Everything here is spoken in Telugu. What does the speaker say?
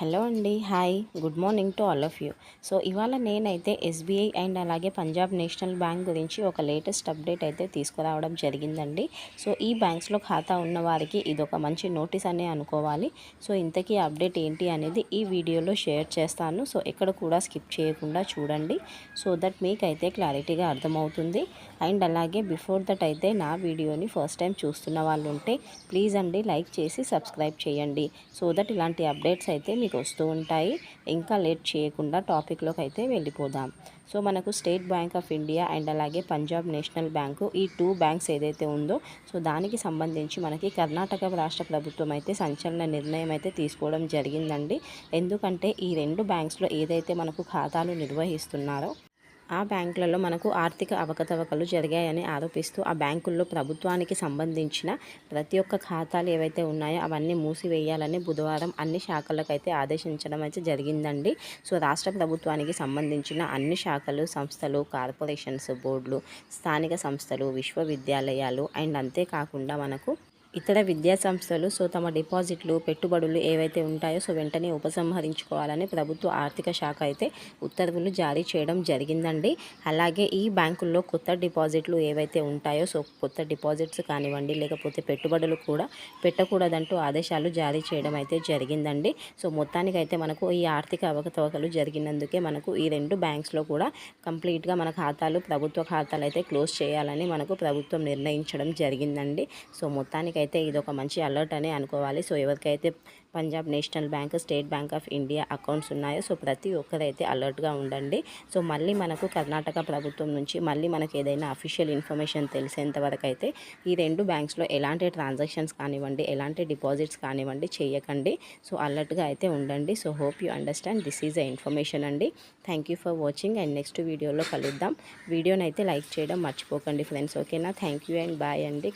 హలో అండి. Hi. Good morning to all of you. So ఇవాళ నేనైతే ఎస్బీఐ అండ్ అలాగే పంజాబ్ నేషనల్ బ్యాంక్ గురించి ఒక లేటెస్ట్ అప్డేట్ అయితే తీసుకురావడం జరిగిందండి. సో ఈ బ్యాంక్స్లో ఖాతా ఉన్న వారికి ఇది ఒక మంచి నోటీస్ అనే అనుకోవాలి. సో ఇంతకీ అప్డేట్ ఏంటి అనేది ఈ వీడియోలో షేర్ చేస్తాను. సో ఎక్కడ కూడా స్కిప్ చేయకుండా చూడండి. సో దట్ మీకైతే క్లారిటీగా అర్థమవుతుంది. అండ్ అలాగే బిఫోర్ దట్ అయితే నా వీడియోని ఫస్ట్ టైం చూస్తున్న వాళ్ళు ఉంటే ప్లీజ్ అండి లైక్ చేసి సబ్స్క్రైబ్ చేయండి. సో దట్ ఇలాంటి అప్డేట్స్ అయితే మనకి వస్తూ ఉంటాయి. ఇంకా లేట్ చేయకుండా టాపిక్లోకి అయితే వెళ్ళిపోదాం. సో మనకు State Bank of India and అలాగే పంజాబ్ నేషనల్ బ్యాంకు ఈ టూ బ్యాంక్స్ ఏదైతే ఉందో సో దానికి సంబంధించి మనకి కర్ణాటక రాష్ట్ర ప్రభుత్వం అయితే సంచలన నిర్ణయం అయితే తీసుకోవడం జరిగిందండి. ఎందుకంటే ఈ రెండు బ్యాంక్స్లో ఏదైతే మనకు ఖాతాలు నిర్వహిస్తున్నారో ఆ బ్యాంకులలో మనకు ఆర్థిక అవకతవకలు జరిగాయని ఆరోపిస్తూ ఆ బ్యాంకుల్లో ప్రభుత్వానికి సంబంధించిన ప్రతి ఒక్క ఖాతాలు ఏవైతే ఉన్నాయో అవన్నీ మూసివేయాలని బుధవారం అన్ని శాఖలకు అయితే ఆదేశించడం అయితే జరిగిందండి. సో రాష్ట్ర ప్రభుత్వానికి సంబంధించిన అన్ని శాఖలు సంస్థలు కార్పొరేషన్స్ బోర్డులు స్థానిక సంస్థలు విశ్వవిద్యాలయాలు అండ్ అంతేకాకుండా మనకు ఇతర విద్యా సంస్థలు సో తమ డిపాజిట్లు పెట్టుబడులు ఏవైతే ఉంటాయో సో వెంటనే ఉపసంహరించుకోవాలని ప్రభుత్వ ఆర్థిక శాఖ అయితే ఉత్తర్వులు జారీ చేయడం జరిగిందండి. అలాగే ఈ బ్యాంకుల్లో కొత్త డిపాజిట్లు ఏవైతే ఉంటాయో సో కొత్త డిపాజిట్స్ కానివ్వండి లేకపోతే పెట్టుబడులు కూడా పెట్టకూడదంటూ ఆదేశాలు జారీ చేయడం అయితే జరిగిందండి. సో మొత్తానికైతే మనకు ఈ ఆర్థిక అవకతవకలు జరిగినందుకే మనకు ఈ రెండు బ్యాంక్స్లో కూడా కంప్లీట్గా మన ఖాతాలు ప్రభుత్వ ఖాతాలు అయితే క్లోజ్ చేయాలని మనకు ప్రభుత్వం నిర్ణయించడం జరిగిందండి. సో మొత్తానికి అయితే ఇది ఒక మంచి అలర్ట్ అనే అనుకోవాలి సో ఎవరికైతే Punjab National Bank State Bank of India accounts ఉన్నాయో సో ప్రతి ఒక్కరైతే అలర్ట్గా ఉండండి. సో మళ్ళీ మనకు కర్ణాటక ప్రభుత్వం నుంచి మళ్ళీ మనకు ఏదైనా అఫీషియల్ ఇన్ఫర్మేషన్ తెలిసేంత వరకు అయితే ఈ రెండు బ్యాంక్స్లో ఎలాంటి ట్రాన్సాక్షన్స్ కానివ్వండి ఎలాంటి డిపాజిట్స్ కానివ్వండి చేయకండి. సో అలర్ట్గా అయితే ఉండండి. So hope you understand this is a information అండి. Thank you for watching and next వీడియోలో కలుద్దాం. వీడియోని అయితే లైక్ చేయడం మర్చిపోకండి ఫ్రెండ్స్ ఓకేనా థ్యాంక్ యూ అండ్ బాయ్ అండి.